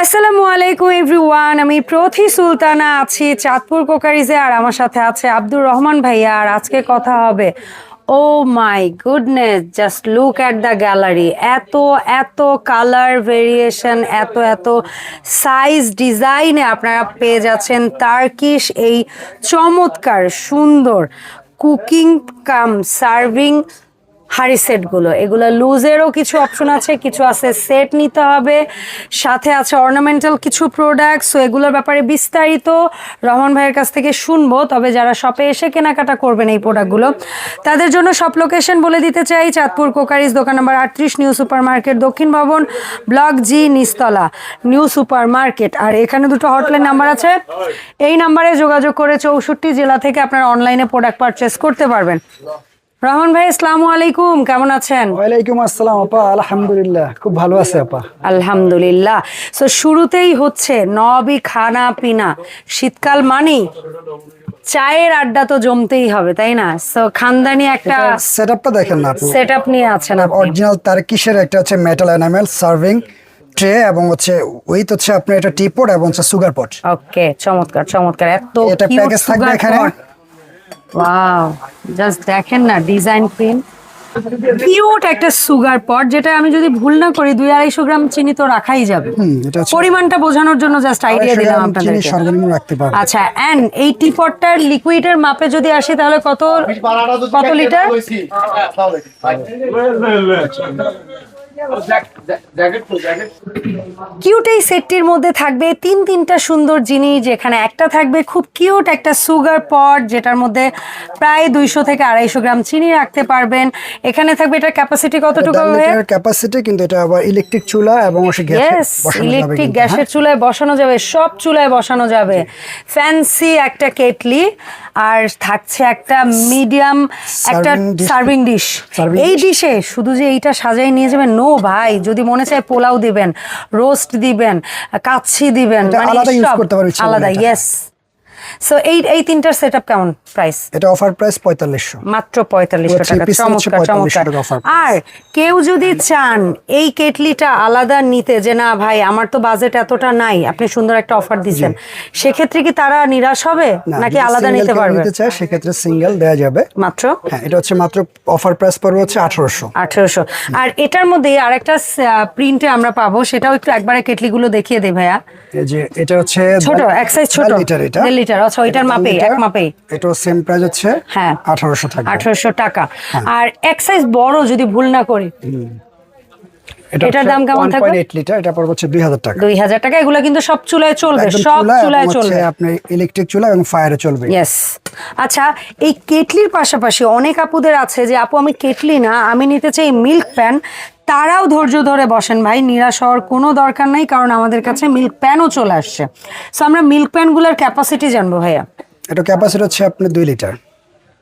আসসালামু আলাইকুম এভরিওয়ান। আমি প্রথি সুলতানা, আছি চাঁদপুর কোকারিজে, আর আমার সাথে আছে আব্দুর রহমান ভাইয়া। আর আজকে কথা হবে, ও my goodness, just look at the gallery. এত এত কালার ভেরিয়েশন, এত এত সাইজ ডিজাইনে আপনারা পেয়ে যাচ্ছেন তার্কিশ, এই চমৎকার, সুন্দর কুকিং কাম সার্ভিং হাড়ি সেটগুলো। এগুলো লুজেরও কিছু অপশন আছে, কিছু আছে সেট নিতে হবে, সাথে আছে অর্নামেন্টাল কিছু প্রোডাক্ট সো এগুলোর ব্যাপারে বিস্তারিত রহমান ভাইয়ের কাছ থেকে শুনব। তবে যারা শপে এসে কেনাকাটা করবেন এই প্রোডাক্টগুলো তাদের জন্য সব লোকেশন বলে দিতে চাই, চাঁদপুর কোকারিজ দোকান নম্বর আটত্রিশ, নিউ সুপার মার্কেট দক্ষিণ ভবন, ব্লক জি নিস্তলা নিউ সুপার মার্কেট আর এখানে দুটো হটলাইন নাম্বার আছে, এই নাম্বারে যোগাযোগ করে চৌষট্টি জেলা থেকে আপনারা অনলাইনে প্রোডাক্ট পারচেস করতে পারবেন। রহমান ভাই আসসালামু আলাইকুম। কেমন আছেন? ওয়ালাইকুম আসসালাম আপা। আলহামদুলিল্লাহ খুব ভালো আছে আপা। আলহামদুলিল্লাহ। সো শুরুতেই হচ্ছে নবি খানা পিনা। শীতকাল মানেই চায়ের আড্ডা তো জমতেই হবে তাই না? সো খানদানি একটা সেট আপটা দেখেন না আপু। সেট আপ নিয়ে আছেন আপনি। অরিজিনাল তার কিসের একটা হচ্ছে মেটাল এনামেল সার্ভিং ট্রে এবং হচ্ছে উইথ হচ্ছে আপনার এটা টিপট এবং হচ্ছে সুগার পট ওকে চমৎকার চমৎকার। এত এটা প্যাকেজ থাকবে এখানে। ওয়াও জাস্ট দেখেন না ডিজাইন প্রিন্ট কিউট একটা সুগার পট যেটা আমি যদি ভুল না করি দুই আড়াইশো গ্রাম চিনি তো রাখাই যাবে পরিমাণটা বোঝানোর জন্য জাস্ট আইডিয়া দিলাম আপনাদেরকে আচ্ছা এন্ড এই টি পটটার লিকুইডের মাপে যদি আসি তাহলে কত কত লিটার কিউট এই সেটটির মধ্যে থাকবে তিন তিনটা সুন্দর জিনিস যেখানে একটা থাকবে খুব কিউট একটা সুগার পট যেটার মধ্যে প্রায় দুইশো থেকে আড়াইশো গ্রাম চিনি রাখতে পারবেন। এখানে থাকবে এটার ক্যাপাসিটি কতটুকু ক্যাপাসিটি কিন্তু এটা আবার ইলেকট্রিক চুলা এবং হচ্ছে ইয়েস গ্যাস বসানো যাবে ইলেকট্রিক হ্যাঁ? গ্যাসের চুলায় বসানো যাবে সব চুলায় বসানো যাবে। ফ্যান্সি একটা কেটলি আর থাকছে একটা মিডিয়াম একটা সার্ভিং ডিশ এই ডিশে শুধু যে এইটা সাজাই নিয়ে যাবেন নো ভাই যদি মনে চায় পোলাও দিবেন রোস্ট দিবেন কাচ্ছি দিবেন মানে আলাদা ইউজ করতে পারবেন আলাদা ইয়েস সো এই এই তিনটার সেটআপ কেমন প্রাইস এটা অফার প্রাইস পঁয়তাল্লিশশো। মাত্র পঁয়তাল্লিশশো পুরো টাকা চমৎকার চমৎকার। আর কেউ যদি চান এই কেটলিটা আলাদা নিতে যে না ভাই আমার তো বাজেট এতটা নাই আপনি সুন্দর একটা অফার সেক্ষেত্রে কি তারা নিরাশ হবে? নাকি আলাদা নিতে পারবে? নিতে চায় সেক্ষেত্রে সিঙ্গেল যাবে। মাত্র? হ্যাঁ এটা হচ্ছে মাত্র অফার প্রাইস পড়বে হচ্ছে আর এটার মধ্যে আরেকটা প্রিন্টে আমরা পাবো সেটাও একটু একবারে কেটলিগুলো দেখিয়ে দেই ভাইয়া। এই যে এটা হচ্ছে ছোট এক সাইজ ছোট। লিটার এটা। দেড় লিটার আচ্ছা ওইটার মাপে এক মাপে? এটাও সেম প্রাইস হচ্ছে হ্যাঁ। আঠারোশো টাকা। আঠারোশো টাকা। হ্যাঁ। আর এক সাইজ বড় যদি ভুল না করি? এটার দাম কেমন থাকবে? এইট লিটার এটা পড়বে হচ্ছে দুই হাজার টাকা। এগুলো কিন্তু সব চুলায় চলবে একদম সব চুলায় চলবে। আপনি ইলেকট্রিক চুলা এবং ফায়ারে চলবে। ইয়েস আচ্ছা এই কেটলির পাশাপাশি অনেক আপুদের আছে যে আপু আমি কেটলি না আমি নিতে চাই মিল্ক প্যান তারাও ধৈর্য ধরে বসেন ভাই নিরাশ হওয়ার কোনো দরকার নাই কারণ আমাদের কাছে মিল্ক প্যানও চলে আসছে। সো আমরা মিল্ক প্যানগুলোর ক্যাপাসিটি জানব ভাইয়া। এটা ক্যাপাসিটি হচ্ছে আপনি দুই লিটার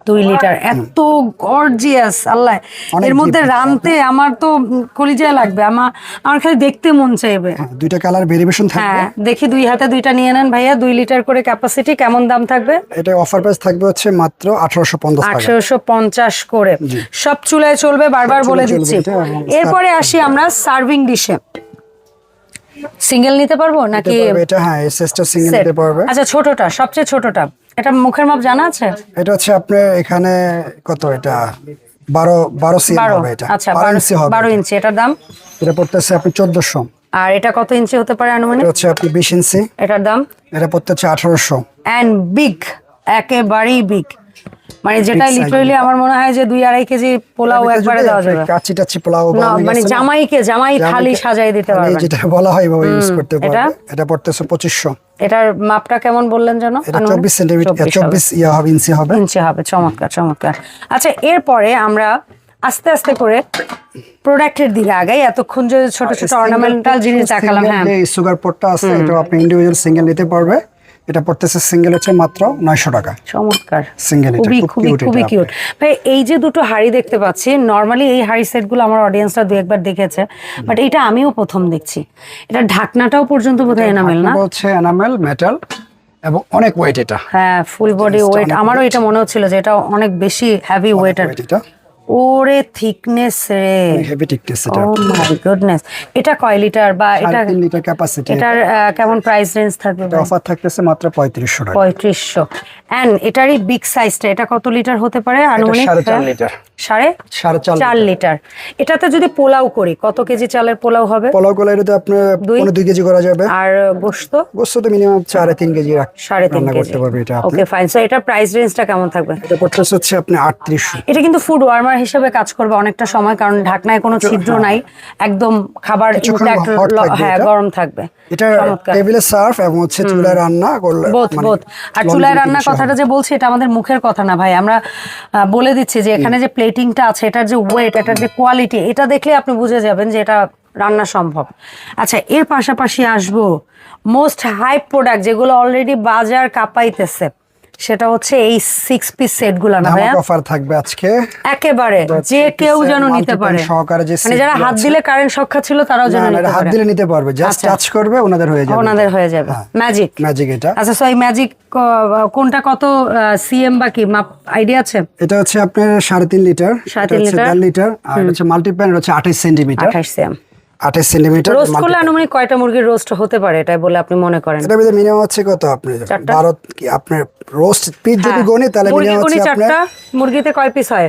দুই লিটার। এত গর্জিয়াস আল্লাহ। এর মধ্যে রানতে আমার তো কলিজায় লাগবে। আমার আমার খালি দেখতে মন চাইবে। হ্যাঁ, দুইটা কালার ভেরিয়েশন থাকবে। হ্যাঁ দেখি দুই হাতে দুইটা নিয়ে নেন ভাইয়া। দুই লিটার করে ক্যাপাসিটি কেমন দাম থাকবে? এটা অফার প্রাইস থাকবে হচ্ছে মাত্র আঠারোশো পঞ্চাশ টাকা। আঠারোশো পঞ্চাশ করে। সব চুলায় চলবে বারবার বলে দিচ্ছি। এরপরে আসি আমরা সার্ভিং ডিশে সিঙ্গেল নিতে পারব নাকি এটা হ্যাঁ এসএসটা সিঙ্গেল নিতে পারবে। আচ্ছা ছোটটা সবচেয়ে ছোটটা এটা মুখের মাপ জানা আছে? এটা হচ্ছে আপনার এখানে কত এটা? বারো বারো সিএম হবে এটা। আচ্ছা বারো বারো ইঞ্চি হবে বারো এটা। ইঞ্চি এটার দাম? এটা পড়তেছে আপনি চোদ্দশো। আর এটা কত ইঞ্চি হতে পারে আনুমানিক? এটা হচ্ছে আপনি বিশ ইঞ্চি এটার দাম? এটা পড়তে হচ্ছে আঠারোশো। অ্যান্ড বিগ একেবারেই বিগ মানে যেটা লিটারালি আমার মনে হয় যে দুই আড়াই কেজি পোলাও একবারে দেওয়া যাবে। কাচি টাচি পোলাও মানে জামাইকে জামাই থালি সাজাই দিতে থালি পারবেন। যেটা বলা হয় ভাবে ইউজ করতে পারবে। এটা পড়তেছে পঁচিশশো। এটার মাপটা কেমন বললেন যেন? এটা আনুমানিক? চব্বিশ সেন্টিমিটার 24 চব্বিশ ইয়া হবে ইঞ্চি হবে। ইঞ্চি হবে চমৎকার চমৎকার। আচ্ছা এরপরে আমরা আস্তে আস্তে করে প্রোডাক্টের দিকে আগাই। এতক্ষণ যে ছোট ছোট অর্নামেন্টাল জিনিস দেখালাম হ্যাঁ। সুগার পটটা আছে এটা আপনি ইন্ডিভিজুয়াল সিঙ্গেল নিতে পারবে। এটা পড়তেছে সিঙ্গেল হচ্ছে মাত্র নয়শো টাকা। চমৎকার। Single এটা, খুবই খুবই কিউট ভাই এই যে দুটো হাড়ি দেখতে পাচ্ছি নর্মালি এই হাড়ি সেটগুলো আমার অডিয়েন্সরা দু একবার দেখেছে বাট এটা আমিও প্রথম দেখছি। এটা ঢাকনাটাও পর্যন্ত বোধহয় এনামেল না? হচ্ছে এনামেল মেটাল এবং অনেক ওয়েট এটা। হ্যাঁ ফুল বডি ওয়েট আমারও এটা মনে হচ্ছিল যে এটা অনেক বেশি হেভি ওয়েট আর এটা। ওরে থিকনেস রে। Heavy thickness oh my goodness এটা কয় লিটার বা এটা সাড়ে লিটার ক্যাপাসিটি এটার কেমন প্রাইস রেঞ্জ থাকবে এটা অফার থাকতেছে মাত্র পঁয়ত্রিশশো টাকা। পঁয়ত্রিশশো। এন্ড এটারই বিগ সাইজটা এটা কত লিটার হতে পারে এটা আনুমানিক? সাড়ে চার হ্যাঁ? লিটার। সাড়ে সাড়ে চার চার লিটার। এটাতে যদি পোলাও করি কত কেজি চালের পোলাও হবে? পোলাও গুলো এটাতে আপনার পনেরো দুই কেজি করা যাবে। আর গোস্ত? গোস্ত তো মিনিমাম সাড়ে তিন কেজি সাড়ে তিন করতে পারবে এটা ওকে ফাইন সো এটার প্রাইস রেঞ্জটা কেমন থাকবে? এটা পড়তেছে হচ্ছে আপনি আটত্রিশশো এটা কিন্তু ফুড ওয়ার্মার হিসেবে কাজ করবে অনেকটা সময় কারণ ঢাকনায় কোনো ছিদ্র নাই। একদম খাবার হ্যাঁ গরম থাকবে। এটা টেবিলে সার্ভ এবং হচ্ছে চুলায় রান্না করলে বোধ মানে বোধ আর চুলায় রান্না কথাটা যে বলছি এটা আমাদের মুখের কথা না ভাই। আমরা বলে দিচ্ছি যে এখানে যে প্লেটিংটা আছে, এটার যে ওয়েট এটার যে কোয়ালিটি এটা দেখলে আপনি বুঝে যাবেন যে এটা রান্না সম্ভব। আচ্ছা এর পাশাপাশি আসব মোস্ট হাই প্রোডাক্ট যেগুলো অলরেডি বাজার কাঁপাইতেছে। সেটা হচ্ছে এই সিক্স পিস সেটগুলো না ভাইয়া? অফার থাকবে আজকে। একেবারে যে কেউ যেন নিতে পারে। সহকারে যে মানে যারা হাত দিলে কারেন্ট সক্ষা ছিল তারাও যেন নিতে এটা হাত দিলে নিতে পারবে জাস্ট আচ্ছা। টাচ করবে ওনাদের হয়ে যাবে। ওনাদের হয়ে যাবে। ম্যাজিক ম্যাজিক এটা। আচ্ছা সো এই ম্যাজিক কোনটা কত সিএম বা কি? মাপ আইডিয়া আছে? এটা হচ্ছে আপনার সাড়ে তিন লিটার। সাড়ে এটা তিন হচ্ছে লিটার। লিটার। আর হচ্ছে মাল্টিপ্যান হচ্ছে আঠাশ সেন্টিমিটার আঠাশ সিএম আঠাশ সেন্টিমিটার রোস্ট করলে আনুমানিক কয়টা মুরগির রোস্ট হতে পারে? এটাই বলে আপনি মনে করেন। এটা মিনিমাম হচ্ছে কত আপনি চারটা? বারো কি আপনার রোস্ট পিস যদি হ্যাঁ। তাহলে মিনিমাম হচ্ছে আপনার মুরগিতে কয় পিস হয়?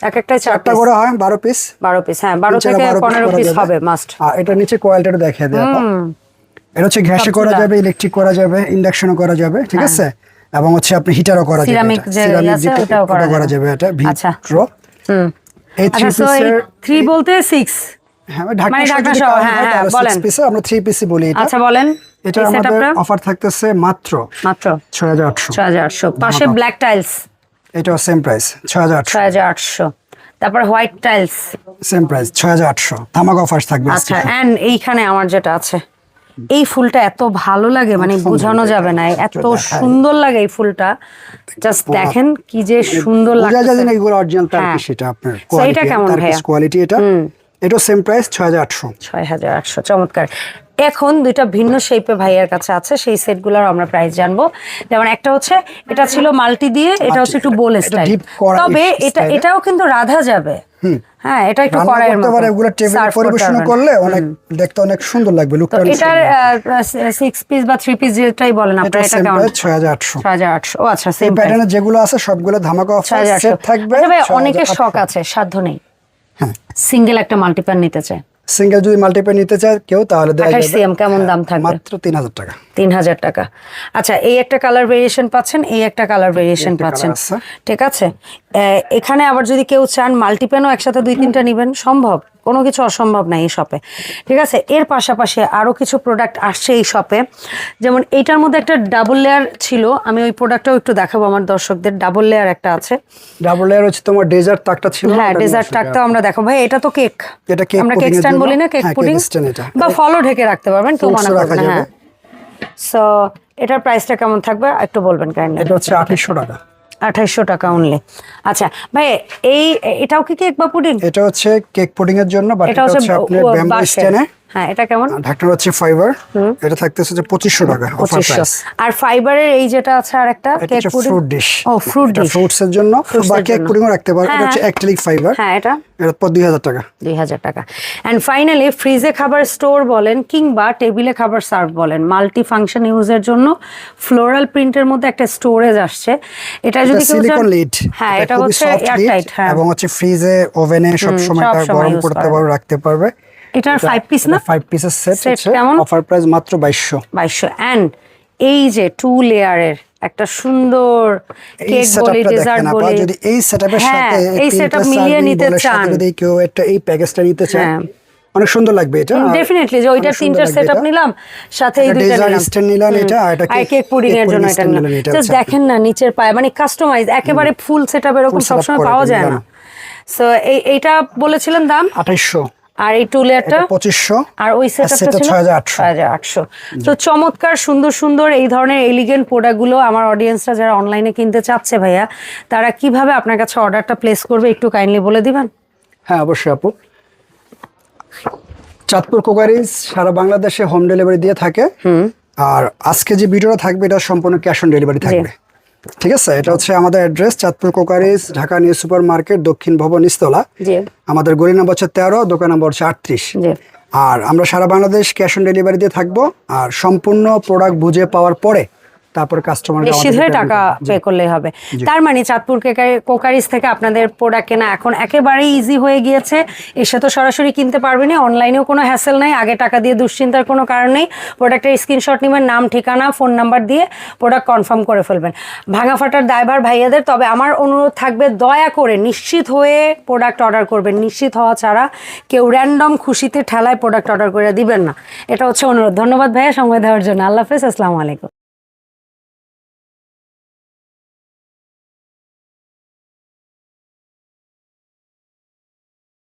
এক একটা চারটা করে হয় বারো পিস বারো পিস হ্যাঁ বারো থেকে পনেরো পিস হবে মাস্ট আর এটা নিচে কোয়ালিটিটা দেখিয়ে দেয় আপা। এটা হচ্ছে গ্যাসে করা যাবে ইলেকট্রিক করা যাবে ইন্ডাকশনও করা যাবে ঠিক আছে? এবং হচ্ছে আপনি হিটারও করা যাবে সিরামিক। যে করা যাবে। এটা আচ্ছা। ভিট্রো হুম। এই থ্রি আচ্ছা এই থ্রি বলতে সিক্স হ্যাঁ ঢাকা মানে হ্যাঁ, হয় হ্যাঁ, বলেন। আমরা থ্রি পিসি বলি এটা। আচ্ছা বলেন। এটা আমাদের অফার থাকতেছে মাত্র মাত্র? ছয় হাজার আটশো। ছয় হাজার আটশো। পাশে ব্ল্যাক টাইলস এটাও সেম প্রাইস তারপর হোয়াইট টাইলস সেম প্রাইস ধামাক অফার থাকবে আচ্ছা এন্ড এইখানে আমার যেটা আছে এই ফুলটা এত ভালো লাগে মানে বোঝানো যাবে না এত সুন্দর লাগে এই ফুলটা। জাস্ট দেখেন কি যে সুন্দর বোঝা যায় লাগে না এগুলো অরিজিনাল তার হ্যাঁ। সেটা আপনার এটা কেমন? কোয়ালিটি এটা? এটাও সেম প্রাইস ছয় হাজার আটশো। ছয় হাজার আটশো চমৎকার। এখন দুইটা ভিন্ন শেপে ভাইয়ের কাছে আছে সেই সেটগুলোর আমরা প্রাইস জানব। যেমন একটা হচ্ছে এটা ছিল মাল্টি দিয়ে এটা হচ্ছে একটু বোল স্টাইল তবে এটা এটাও কিন্তু রাধা যাবে। হ্যাঁ এটা একটু কড়াইয়ের মতো পারে এগুলো টেবিল পরিবেশন করলে অনেক দেখতে অনেক সুন্দর লাগবে লুকটা পিস বা পিস যেটাই বলেন আপনারা এটা কেমন? ও আচ্ছা সেম প্যাটার্নে যেগুলো আছে সবগুলো ধামাকা অফার সেট থাকবে আচ্ছা ভাই, অনেকের শখ আছে সাধ্য নেই। হ্যাঁ। সিঙ্গেল একটা মাল্টিপ্যান নিতে চায়। সিঙ্গেল যদি মাল্টিপ্যান নিতে চায় কেউ তাহলে সিএম কেমন দাম থাকবে? মাত্র তিন হাজার টাকা। তিন হাজার টাকা। আচ্ছা এই একটা কালার ভেরিয়েশন পাচ্ছেন এই একটা কালার ভেরিয়েশন পাচ্ছেন। ঠিক আছে? এখানে আবার যদি কেউ চান মাল্টিপ্যানও একসাথে দুই তিনটা নেবেন সম্ভব। কোনো কিছু অসম্ভব নাই এই শপে ঠিক আছে? এর পাশাপাশি আরও কিছু প্রোডাক্ট আসছে এই শপে যেমন এইটার মধ্যে একটা ডাবল লেয়ার ছিল। আমি ওই প্রোডাক্টটাও একটু দেখাবো আমার দর্শকদের। ডাবল লেয়ার একটা আছে। ডাবল লেয়ার হচ্ছে তোমার ডেজার্ট তাকটা ছিল। হ্যাঁ ডেজার্ট। টাকটাও আমরা দেখো ভাই এটা তো কেক এটা cake আমরা কেক স্ট্যান্ড বলি না? কেক হ্যাঁ, পুডিং। বা ফলও ঢেকে রাখতে পারবেন কেউ মনে করবে না। হ্যাঁ। সো এটার প্রাইসটা কেমন থাকবে? একটু বলবেন কাইন্ডলি এটা হচ্ছে আঠাশশো টাকা। আঠাইশশো টাকা অনলি আচ্ছা ভাই এই এটাও কি কেক বা পুডিং এটা হচ্ছে কেক পুডিং এর জন্য বাট এটা হচ্ছে আপনার ব্যাম্বু স্ট্যান্ডে হ্যাঁ এটা কেমন? ঢাকনা হচ্ছে ফাইবার এটা থাকতেছে যে পঁচিশশো টাকা অফার প্রাইস আর ফাইবারের এই যেটা আছে আর একটা কেক পুডিং ফ্রুট ডিশ ও ফ্রুট ডিশ ফ্রুটস এর জন্য। বা এর কেক জন্য। রাখতে পারো। এটা হ্যাঁ, হচ্ছে। অ্যাক্রিলিক ফাইবার হ্যাঁ এটা? এটা পর দুই হাজার টাকা। দুই হাজার টাকা। অ্যান্ড ফাইনালি ফ্রিজে খাবার স্টোর বলেন কিংবা টেবিলে খাবার সার্ভ বলেন মাল্টি ফাংশন ইউজের জন্য ফ্লোরাল প্রিন্টের মধ্যে একটা স্টোরেজ আসছে। এটা যদি কেউ সিলিকন লিড হ্যাঁ এটা হচ্ছে এয়ারটাইট হ্যাঁ। এবং হচ্ছে ফ্রিজে ওভেনে সব সময় গরম করতে করা। পারবে রাখতে পারবে। এটার ফাইভ পিস না? ফাইভ পিসের সেট কেমন? অফার প্রাইস মাত্র বাইশশো। বাইশশো। অ্যান্ড এই যে টু লেয়ারের একটা সুন্দর কেক বলি ডেজার্ট বলি। যদি এই সেটআপের হ্যাঁ, সাথে এই তিনটা সেটআপ মিলিয়ে নিতে চান। যদি কেউ একটা এই প্যাকেজটা নিতে চায় হ্যাঁ। অনেক সুন্দর লাগবে এটা। ডেফিনেটলি যে সুন্দর তিনটার সেটআপ নিলাম সাথে এই দুইটা নিলাম। stand নিলেন এটা, আর এটা কেক পুডিং এর জন্য এটা নিলাম জাস্ট দেখেন না নিচের পায়ে মানে কাস্টমাইজ একেবারে ফুল সেটআপ এরকম সবসময় পাওয়া যায় না। নিলাম। সো এইটা বলেছিলেন দাম? আঠাইশশো। আর এই টু লেয়ারটা পঁচিশশো। আর ওই সেটআপটা ছিল ছয় হাজার ছয় হাজার আটশো তো চমৎকার সুন্দর সুন্দর এই ধরনের এলিগেন্ট প্রোডাক্টগুলো আমার অডিয়েন্সরা যারা অনলাইনে কিনতে চাচ্ছে ভাইয়া তারা কীভাবে আপনার কাছে অর্ডারটা প্লেস করবে একটু কাইন্ডলি বলে দিবেন? হ্যাঁ অবশ্যই আপু। চাঁদপুর কোকারিজ সারা বাংলাদেশে হোম ডেলিভারি দিয়ে থাকে। আর আজকে যে ভিডিওটা থাকবে এটা সম্পূর্ণ ক্যাশ অন ডেলিভারি থাকবে। ঠিক আছে এটা হচ্ছে আমাদের address Chandpur crockeries Dhaka new super market দক্ষিণ ভবন ইস্তলা। আমাদের গলি নম্বর হচ্ছে তেরো দোকান নম্বর হচ্ছে আটত্রিশ। আর আমরা সারা বাংলাদেশ ক্যাশ অন ডেলিভারি দিয়ে থাকব। আর সম্পূর্ণ প্রোডাক্ট বুঝে পাওয়ার পরে তারপর কাস্টমার নিশ্চিত হয়ে টাকা পে করলেই হবে। তার মানে চাঁদপুর কেকারি- কোকারিজ থেকে আপনাদের প্রোডাক্ট কেনা এখন একেবারেই ইজি হয়ে গিয়েছে। এসে তো সরাসরি কিনতে পারবেন অনলাইনেও কোনো হ্যাসেল নাই আগে টাকা দিয়ে দুশ্চিন্তার কোনো কারণ নেই। প্রোডাক্টের স্ক্রিনশট নেবেন নাম ঠিকানা ফোন নাম্বার দিয়ে প্রোডাক্ট কনফার্ম করে ফেলবেন। ভাঙা ফাটার দায়ভার ভাইয়াদের তবে আমার অনুরোধ থাকবে দয়া করে নিশ্চিত হয়ে প্রোডাক্ট অর্ডার করবেন। নিশ্চিত হওয়া ছাড়া কেউ র্যান্ডম খুশিতে ঠেলায় প্রোডাক্ট অর্ডার করে দিবেন না। এটা হচ্ছে অনুরোধ। ধন্যবাদ ভাইয়া সময় দেওয়ার জন্য। আল্লাহ হাফেজ আসসালামু আলাইকুম।